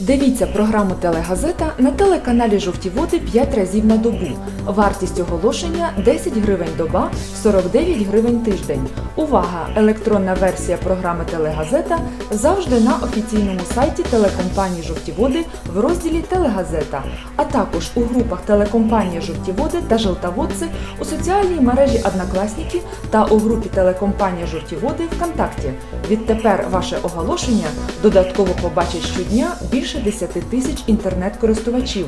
Дивіться програму Телегазета на телеканалі Жовті Води 5 разів на добу. Вартість оголошення 10 гривень доба, 49 гривень тиждень. Увага! Електронна версія програми Телегазета завжди на офіційному сайті телекомпанії Жовті Води в розділі Телегазета, а також у групах телекомпанія Жовті Води та Жовтоводці у соціальній мережі Однокласники та у групі телекомпанія Жовті Води ВКонтакті. Відтепер ваше оголошення додатково побачить щодня більше 10 тисяч інтернет-користувачів.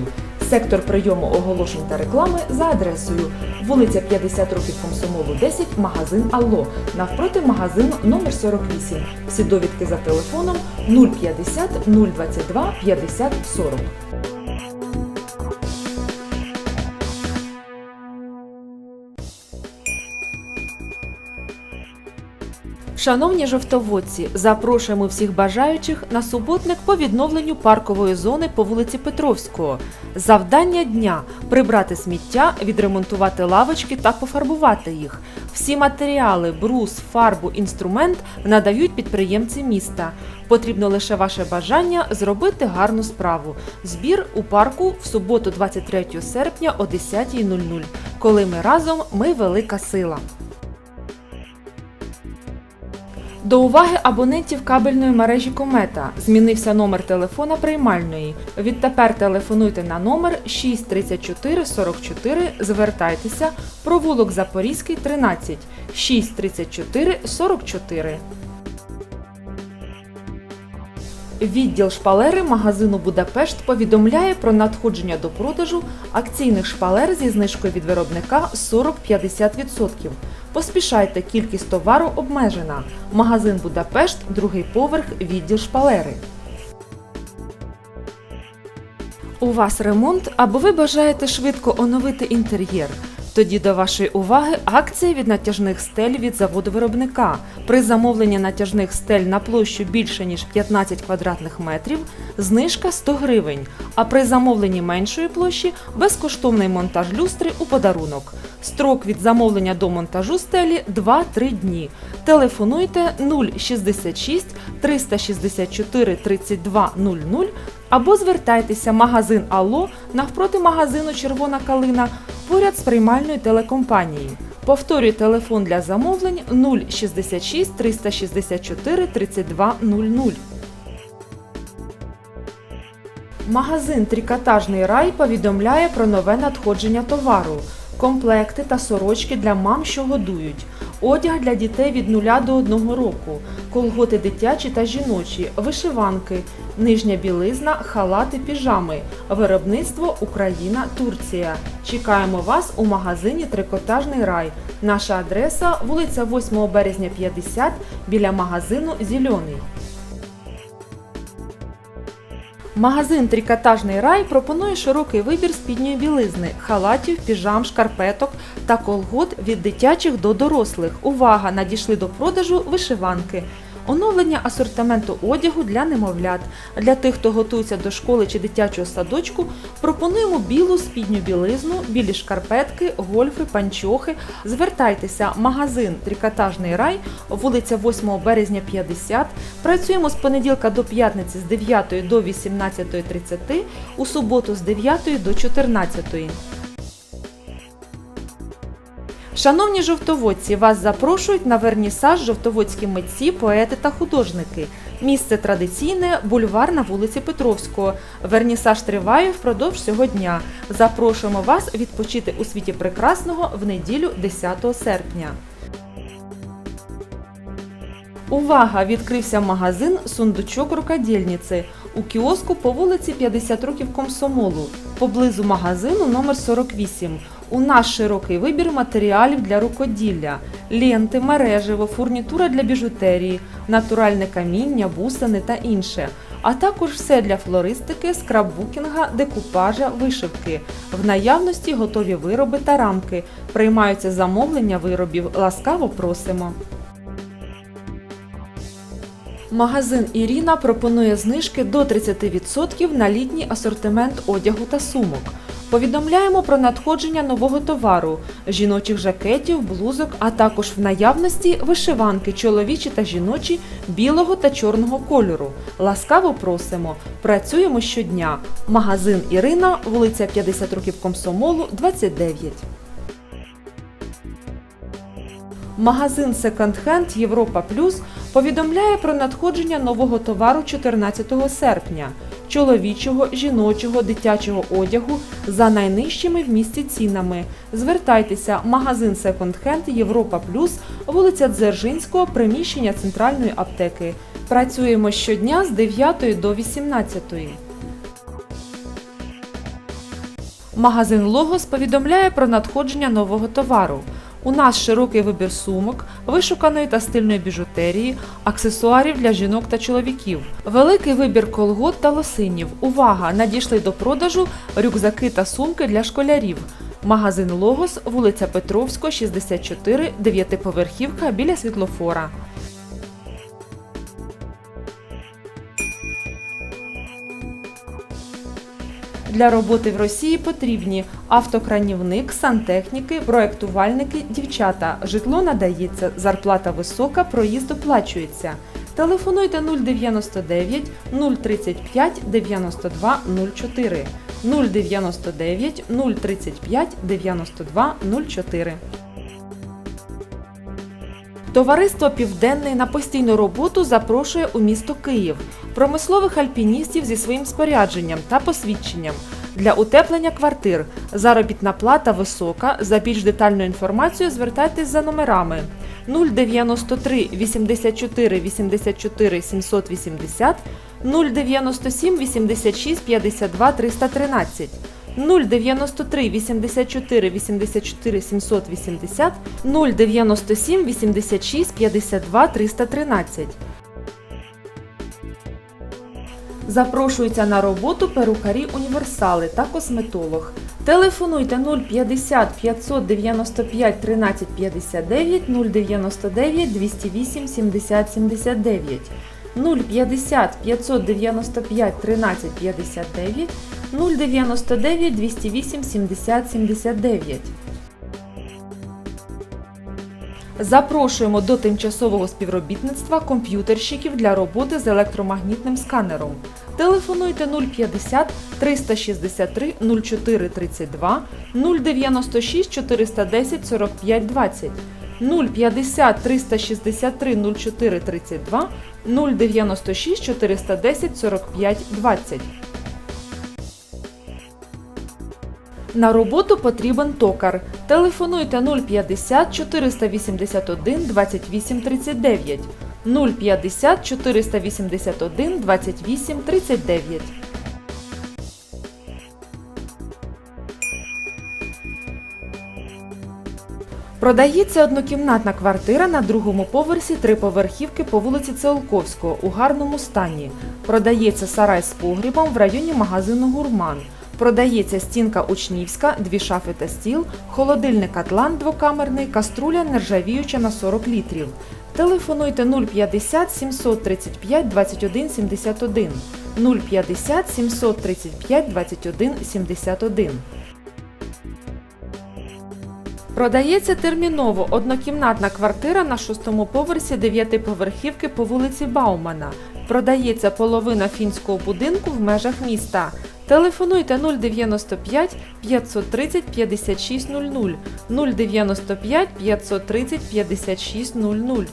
Сектор прийому оголошень та реклами за адресою вулиця 50 років Комсомолу 10, магазин Алло, навпроти магазину номер 48. Всі довідки за телефоном 050 022 50 40. Шановні жовтоводці, запрошуємо всіх бажаючих на суботник по відновленню паркової зони по вулиці Петровського. Завдання дня прибрати сміття, відремонтувати лавочки та пофарбувати їх. Всі матеріали, брус, фарбу, інструмент надають підприємці міста. Потрібно лише ваше бажання зробити гарну справу. Збір у парку в суботу, 23 серпня о 10.00. Коли ми разом, ми велика сила. До уваги абонентів кабельної мережі Комета змінився номер телефона приймальної. Відтепер телефонуйте на номер 634 44, звертайтеся, провулок Запорізький 13 634 44. Відділ шпалери магазину Будапешт повідомляє про надходження до продажу акційних шпалер зі знижкою від виробника 40-50%. Поспішайте, кількість товару обмежена. Магазин Будапешт, другий поверх, відділ шпалери. У вас ремонт або ви бажаєте швидко оновити інтер'єр. Тоді до вашої уваги акція від натяжних стель від заводу виробника. При замовленні натяжних стель на площу більше ніж 15 квадратних метрів знижка 100 гривень, а при замовленні меншої площі безкоштовний монтаж люстри у подарунок. Строк від замовлення до монтажу стелі 2-3 дні. Телефонуйте 066 364 32 00 або звертайтеся магазин Алло навпроти магазину Червона калина поряд з приймальною телекомпанією. Повторюю телефон для замовлень 066 364 32 00. Магазин Трикотажний рай повідомляє про нове надходження товару, комплекти та сорочки для мам, що годують, одяг для дітей від 0 до 1 року, колготи дитячі та жіночі, вишиванки, нижня білизна, халати, піжами, виробництво Україна, Турція. Чекаємо вас у магазині Трикотажний рай. Наша адреса вулиця 8 березня 50 біля магазину Зільоний. Магазин Трикотажний рай пропонує широкий вибір спідньої білизни, халатів, піжам, шкарпеток та колгот від дитячих до дорослих. Увага! Надійшли до продажу вишиванки. Оновлення асортименту одягу для немовлят. Для тих, хто готується до школи чи дитячого садочку, пропонуємо білу спідню білизну, білі шкарпетки, гольфи, панчохи. Звертайтеся, магазин Трикотажний рай, вулиця 8 березня 50. Працюємо з понеділка до п'ятниці з 9 до 18.30, у суботу з 9 до 14. Шановні жовтоводці, вас запрошують на вернісаж жовтоводські митці, поети та художники. Місце традиційне бульвар на вулиці Петровського. Вернісаж триває впродовж всього дня. Запрошуємо вас відпочити у світі прекрасного в неділю 10 серпня. Увага! Відкрився магазин Сундучок рукодільниці у кіоску по вулиці 50 років Комсомолу, поблизу магазину номер 48. У нас широкий вибір матеріалів для рукоділля, ленти, мережево, фурнітура для біжутерії, натуральне каміння, бусини та інше. А також все для флористики, скраббукінга, декупажа, вишивки. В наявності готові вироби та рамки. Приймаються замовлення виробів. Ласкаво просимо. Магазин Іріна пропонує знижки до 30% на літній асортимент одягу та сумок. Повідомляємо про надходження нового товару, жіночих жакетів, блузок, а також в наявності вишиванки чоловічі та жіночі білого та чорного кольору. Ласкаво просимо. Працюємо щодня. Магазин Ірина, вулиця 50 років Комсомолу, 29. Магазин Hand Європа Плюс повідомляє про надходження нового товару 14 серпня чоловічого, жіночого, дитячого одягу за найнижчими в місті цінами. Звертайтеся, магазин Second Hand Європа Плюс, вулиця Дзержинського, приміщення центральної аптеки. Працюємо щодня з 9 до 18. Магазин Логос повідомляє про надходження нового товару. У нас широкий вибір сумок, вишуканої та стильної біжутерії, аксесуарів для жінок та чоловіків, великий вибір колгот та лосинів. Увага! Надійшли до продажу рюкзаки та сумки для школярів. Магазин Логос, вулиця Петровська, 64, дев'ятиповерхівка біля світлофора. Для роботи в Росії потрібні автокранівник, сантехніки, проектувальники, дівчата. Житло надається, зарплата висока, проїзд оплачується. Телефонуйте 099 035 92 04 099 035 92 04. Товариство Південний на постійну роботу запрошує у місто Київ промислових альпіністів зі своїм спорядженням та посвідченням для утеплення квартир. Заробітна плата висока. За більш детальною інформацією звертайтесь за номерами 093 84 84 780 097 86 52 313 093 84 84 780 097 86 52 313. Запрошуються на роботу перукарі універсали та косметолог. Телефонуйте 050 595 13 59 099 208 70 79 050 595 13 59 099 208 70 79. Запрошуємо до тимчасового співробітництва комп'ютерщиків для роботи з електромагнітним сканером. Телефонуйте 050 363 04 32 096 410 45 20 050 363 04 32 096 410 45 20. На роботу потрібен токар. Телефонуйте 050 481 28 39 050 481 28 39. Продається однокімнатна квартира на другому поверсі триповерхівки по вулиці Циолковського у гарному стані. Продається сарай з погрібом в районі магазину Гурман. Продається стінка учнівська, дві шафи та стіл, холодильник Атлант двокамерний, каструля нержавіюча на 40 літрів. Телефонуйте 050 735 21 71 050 735 21 71. Продається терміново однокімнатна квартира на шостому поверсі дев'ятиповерхівки по вулиці Баумана. Продається половина фінського будинку в межах міста. Телефонуйте 095 530 5600 095 530 5600.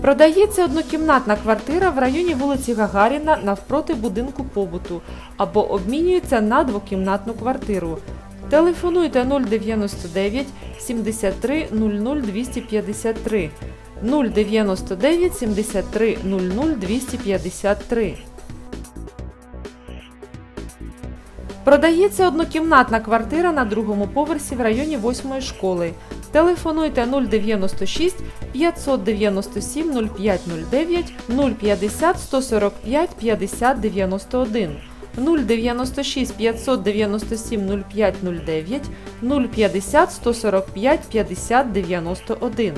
Продається однокімнатна квартира в районі вулиці Гагаріна навпроти будинку побуту або обмінюється на двокімнатну квартиру. Телефонуйте 099 73 00 253 099 73 00 253. Продається однокімнатна квартира на другому поверсі в районі 8 школи. Телефонуйте 096 597 0509 050 145 50 91 096 597 0509 050 145 50 91.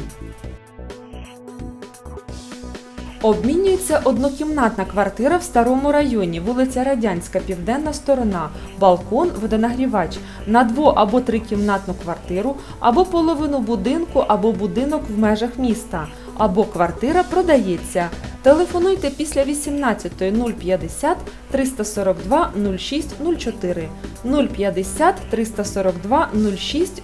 Обмінюється однокімнатна квартира в старому районі, вулиця Радянська, південна сторона, балкон, водонагрівач. На дво- або трикімнатну квартиру, або половину будинку, або будинок в межах міста, або квартира продається. Телефонуйте після 18.050 342 06 04 050 342 06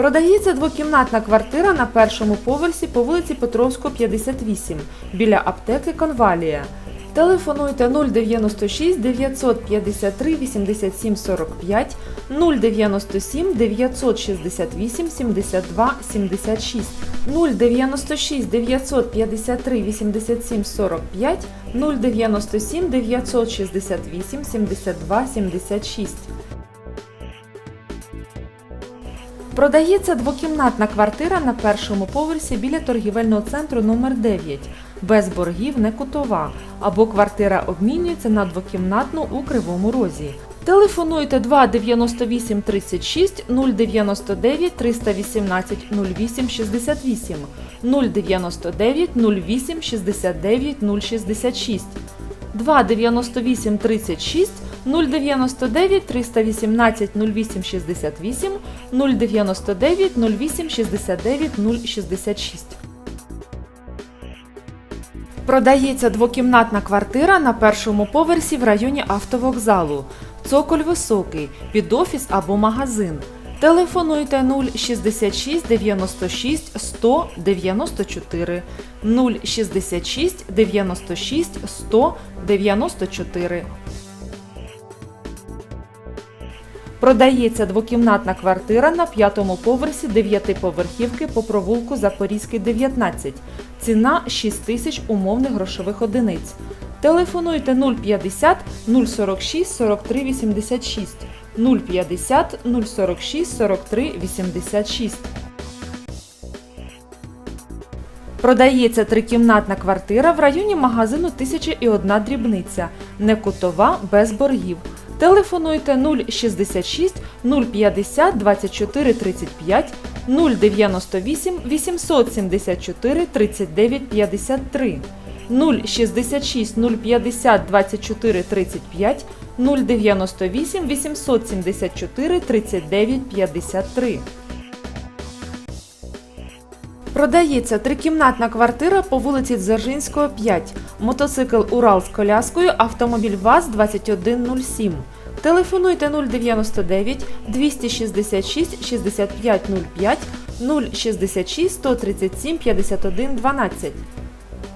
Продається двокімнатна квартира на першому поверсі по вулиці Петровського, 58 біля аптеки Конвалія. Телефонуйте 096 953 87 45 097 968 72 76 096 953 87 45 097 968 72 76 Продається двокімнатна квартира на першому поверсі біля торгівельного центру номер 9 без боргів не кутова, або квартира обмінюється на двокімнатну у Кривому Розі. Телефонуйте 2 98 36 099 318 08 68 099 08 69 066 2 98 36 099 318 08 68 099 08 69 066. Продається двокімнатна квартира на першому поверсі в районі автовокзалу. Цоколь високий, під офіс або магазин. Телефонуйте 066 96 100 94 066 96 100 94. Продається двокімнатна квартира на п'ятому поверсі дев'ятиповерхівки по провулку Запорізький 19. Ціна 6 тисяч умовних грошових одиниць. Телефонуйте 050 046 43 86 050 046 43 86. Продається трикімнатна квартира в районі магазину 1001 дрібниця. Не кутова без боргів. Телефонуйте 066 050 24 35 098 874 39 53 066 050 24 35 098 874 39 53 Продається трикімнатна квартира по вулиці Дзержинського, 5, мотоцикл Урал з коляскою, автомобіль ВАЗ-2107. Телефонуйте 099 266 6505 066 137 51 12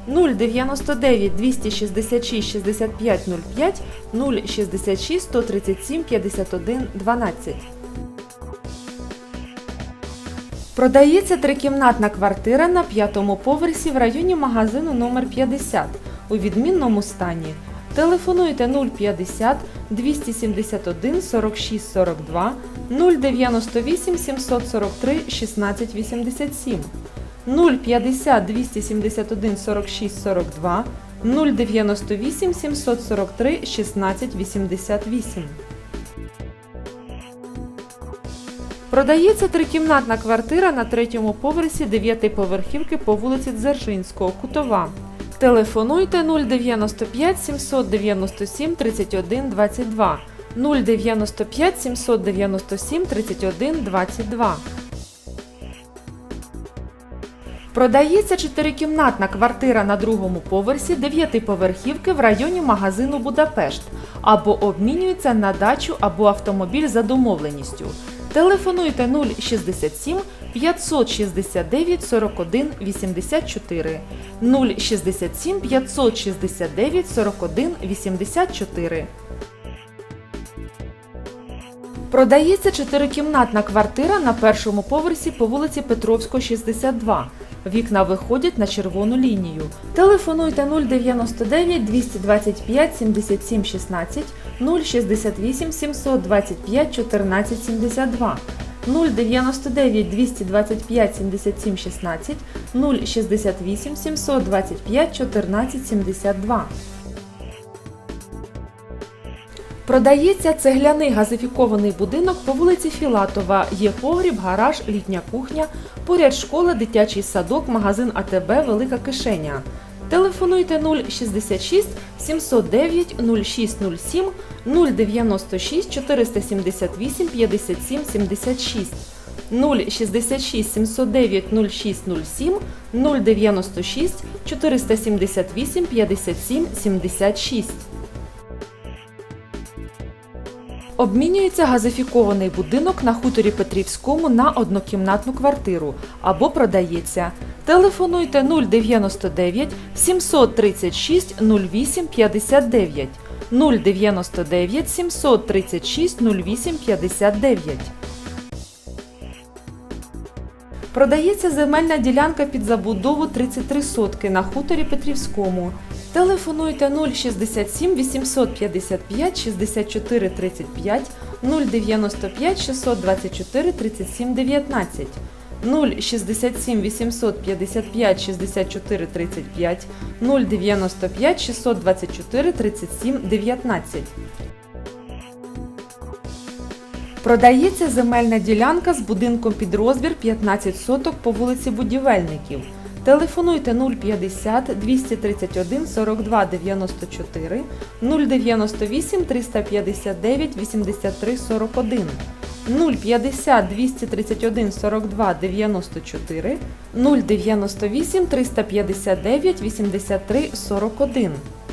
099 266 6505 066 137 51 12 Продається трикімнатна квартира на п'ятому поверсі в районі магазину номер 50 у відмінному стані. Телефонуйте 050 271 46 42 098 743 16 87 050 271 46 42 098 743 16 88 Продається трикімнатна квартира на третьому поверсі дев'ятиповерхівки по вулиці Дзержинського, Кутова. Телефонуйте 095 797 31 22 095 797 31 22 Продається чотирикімнатна квартира на другому поверсі дев'ятиповерхівки в районі магазину Будапешт або обмінюється на дачу або автомобіль за домовленістю. Телефонуйте 067 569 41 84 067 569 41 84 Продається чотирикімнатна квартира на першому поверсі по вулиці Петровського, 62. Вікна виходять на червону лінію. Телефонуйте 099 225 77 16 068 725 14 72 099 225 77 16 068 725 14 72 Продається цегляний газифікований будинок по вулиці Філатова. Є погріб, гараж, літня кухня, поряд школа, дитячий садок, магазин АТБ, велика кишеня. Телефонуйте 066 709 0607 096 478 57 76 066 709 0607 096 478 57 76 Обмінюється газифікований будинок на хуторі Петрівському на однокімнатну квартиру або продається. Телефонуйте 099 736 08 59 099 736 08 59 Продається земельна ділянка під забудову 33 сотки на хуторі Петрівському. Телефонуйте 067 855 64 35 095 624 37 19 067 855 64 35 095 624 37 19 Продається земельна ділянка з будинком під розбір 15 соток по вулиці Будівельників. Телефонуйте 050 231 42 94 098 359 83 41 050 231 42 94 098 359 83 41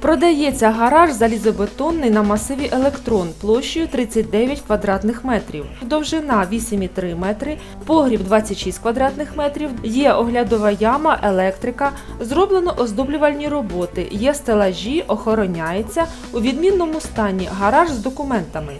Продається гараж залізобетонний на масиві Електрон площею 39 квадратних метрів, довжина 8,3 метри, погріб 26 квадратних метрів, є оглядова яма, електрика, зроблено оздоблювальні роботи, є стелажі, охороняється. У відмінному стані гараж з документами.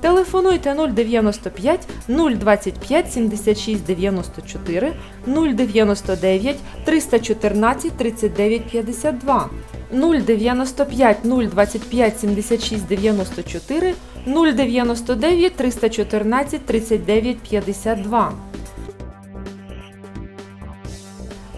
Телефонуйте 095 025 76 94 099 314 39 52 095 025 76 94 099 314 39 52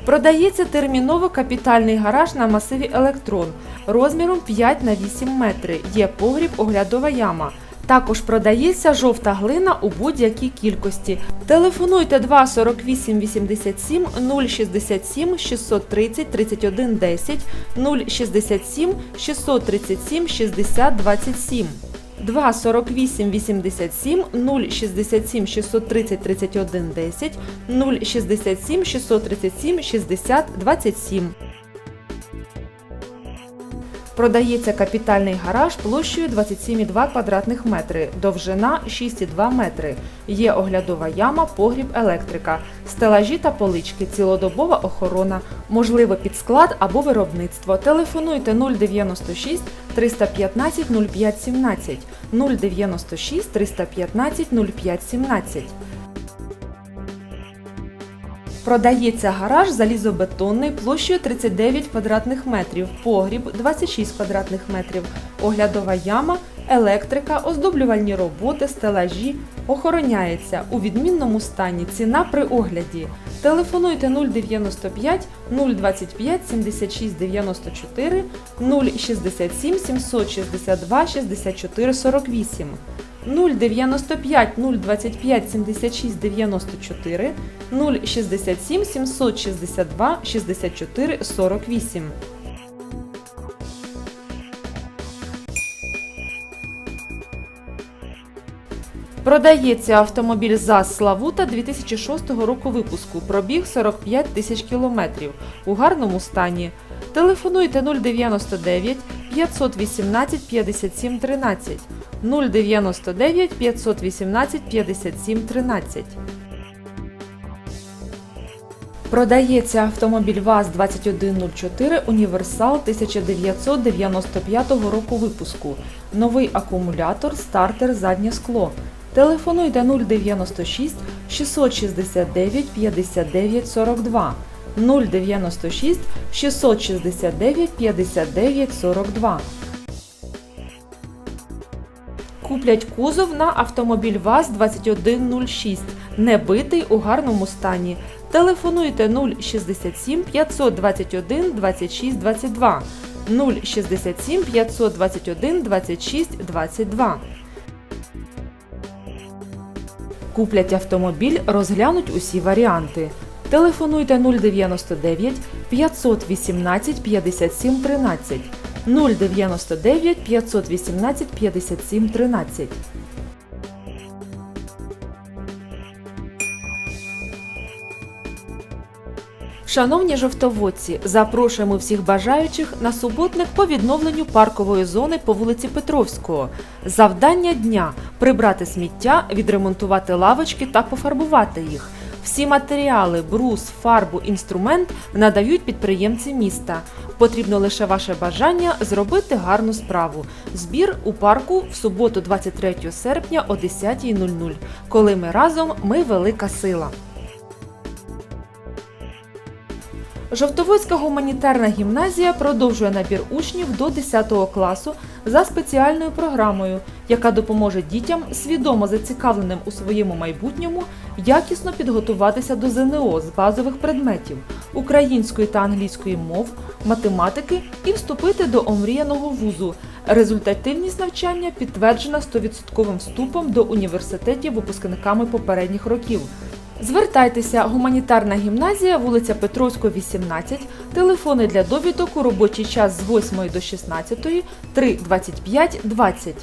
Продається терміново капітальний гараж на масиві Електрон розміром 5 на 8 метри. Є погріб, оглядова яма. Також продається жовта глина у будь-якій кількості. Телефонуйте 2 48 87 067 630 31 10 067 637 60 27 2 48 87 067 630 31 10 067 637 60 27 Продається капітальний гараж площею 27,2 квадратних метри, довжина 6,2 метри. Є оглядова яма, погріб, електрика, стелажі та полички, цілодобова охорона, можливо підсклад або виробництво. Телефонуйте 096 315 05 17 096 315 05 17 Продається гараж залізобетонний площею 39 квадратних метрів, погріб 26 квадратних метрів, оглядова яма, електрика, оздоблювальні роботи, стелажі. Охороняється у відмінному стані. Ціна при огляді. Телефонуйте 095 025 76 94 067 762 64 48 095 025 76 94 067 762 64 48 Продається автомобіль ЗАЗ Славута 2006 року випуску. Пробіг 45 тисяч кілометрів. У гарному стані. Телефонуйте 099 518 57 13 099 518 57 13 Продається автомобіль ВАЗ-2104 Універсал 1995 року випуску. Новий акумулятор, стартер, заднє скло. Телефонуйте 096 669 59 42 096 669 59 42 Куплять кузов на автомобіль ВАЗ-2106, не битий у гарному стані. Телефонуйте 067 521 26 22 067 521 26 22. Куплять автомобіль, розглянуть усі варіанти. Телефонуйте 099 518 57 13 099 518 57 13. Шановні жовтоводці, запрошуємо всіх бажаючих на суботник по відновленню паркової зони по вулиці Петровського. Завдання дня прибрати сміття, відремонтувати лавочки та пофарбувати їх. Всі матеріали, брус, фарбу, інструмент надають підприємці міста. Потрібно лише ваше бажання зробити гарну справу. Збір у парку в суботу, 23 серпня о 10.00. Коли ми разом, ми велика сила. Жовтоводська гуманітарна гімназія продовжує набір учнів до 10 класу за спеціальною програмою, яка допоможе дітям, свідомо зацікавленим у своєму майбутньому, якісно підготуватися до ЗНО з базових предметів української та англійської мов, математики і вступити до омріяного вузу. Результативність навчання підтверджена 100% вступом до університетів випускниками попередніх років. Звертайтеся, гуманітарна гімназія, вулиця Петровського, 18, телефони для довідок у робочий час з 8 до 16, 3 25 20.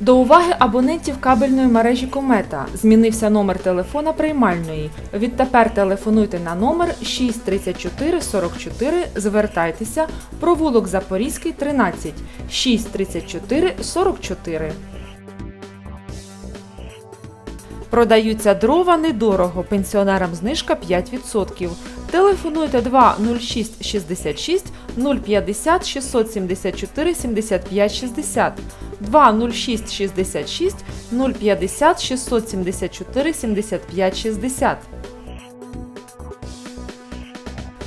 До уваги абонентів кабельної мережі Комета. Змінився номер телефона приймальної. Відтепер телефонуйте на номер 634 44, звертайтеся, провулок Запорізький, 13, 634 44. Продаються дрова недорого, пенсіонерам знижка 5%. Телефонуйте 2 06 66 050 674 75 60 2 06 66 050 674 75 60.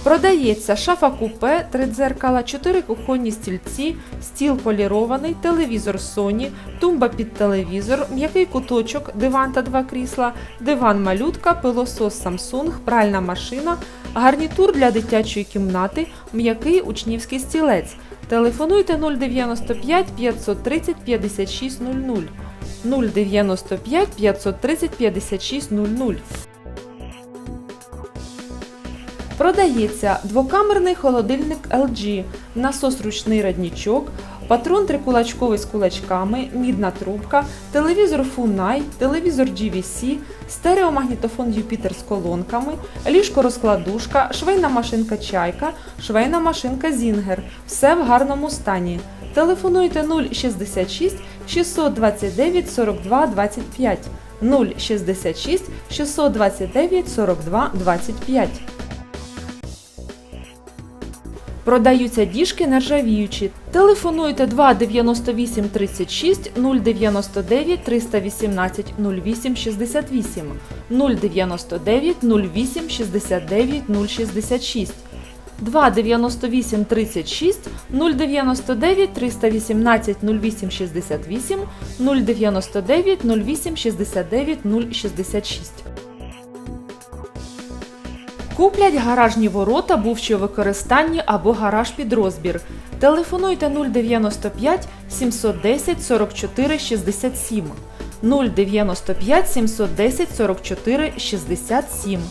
Продається шафа купе, три дзеркала, чотири кухонні стільці, стіл полірований, телевізор Sony, тумба під телевізор, м'який куточок, диван та два крісла, диван малютка, пилосос Samsung, пральна машина, гарнітур для дитячої кімнати, м'який учнівський стілець. Телефонуйте 095 530 56 00 095 530 56 00. Продається двокамерний холодильник LG, насос ручний раднічок, патрон трикулачковий з кулачками, мідна трубка, телевізор Funai, телевізор GVC, стереомагнітофон Юпітер з колонками, ліжко-розкладушка, швейна машинка Чайка, швейна машинка Зінгер. Все в гарному стані. Телефонуйте 066 629 42 25 066 629 42 25. Продаються діжки нержавіючі. Телефонуйте 2 98 36 099 318 08 68 099 08 69 066 2 98 36 099 318 08 68 099 08 69 066 Куплять гаражні ворота, бувші у використанні або гараж під розбір. Телефонуйте 095 710 44 67 095 710 44 67.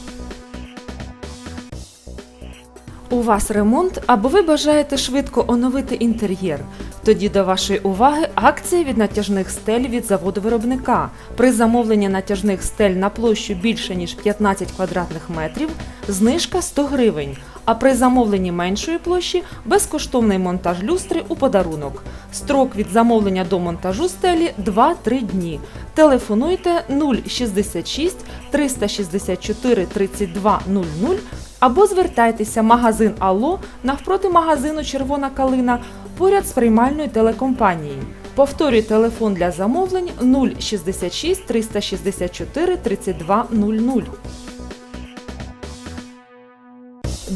У вас ремонт або ви бажаєте швидко оновити інтер'єр? Тоді до вашої уваги акція від натяжних стель від заводу виробника. При замовленні натяжних стель на площу більше ніж 15 квадратних метрів знижка 100 гривень. А при замовленні меншої площі безкоштовний монтаж люстри у подарунок. Строк від замовлення до монтажу стелі 2-3 дні. Телефонуйте 066 364 32 00 або звертайтеся магазин Алло навпроти магазину Червона калина поряд з приймальною телекомпанією. Повторюю телефон для замовлень 066 364 32 00.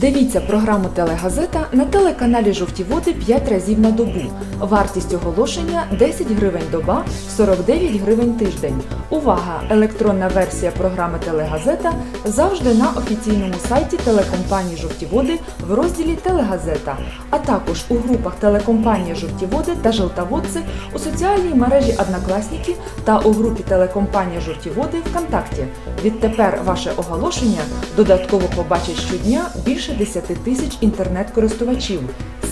Дивіться програму Телегазета на телеканалі Жовті Води 5 разів на добу. Вартість оголошення 10 гривень доба, 49 гривень тиждень. Увага! Електронна версія програми Телегазета завжди на офіційному сайті телекомпанії Жовті Води в розділі Телегазета, а також у групах телекомпанії Жовті Води та Желтоводці у соціальній мережі Однокласники та у групі телекомпанії Жовті Води ВКонтакті. Відтепер ваше оголошення додатково побачить щодня більше 10 тисяч інтернет-користувачів.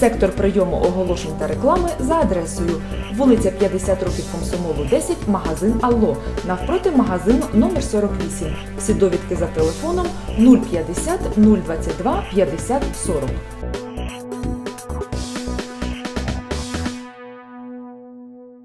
Сектор прийому оголошень та реклами за адресою вулиця 50 років Комсомолу 10, магазин Алло, навпроти магазину номер 48. Всі довідки за телефоном 050 022 50 40.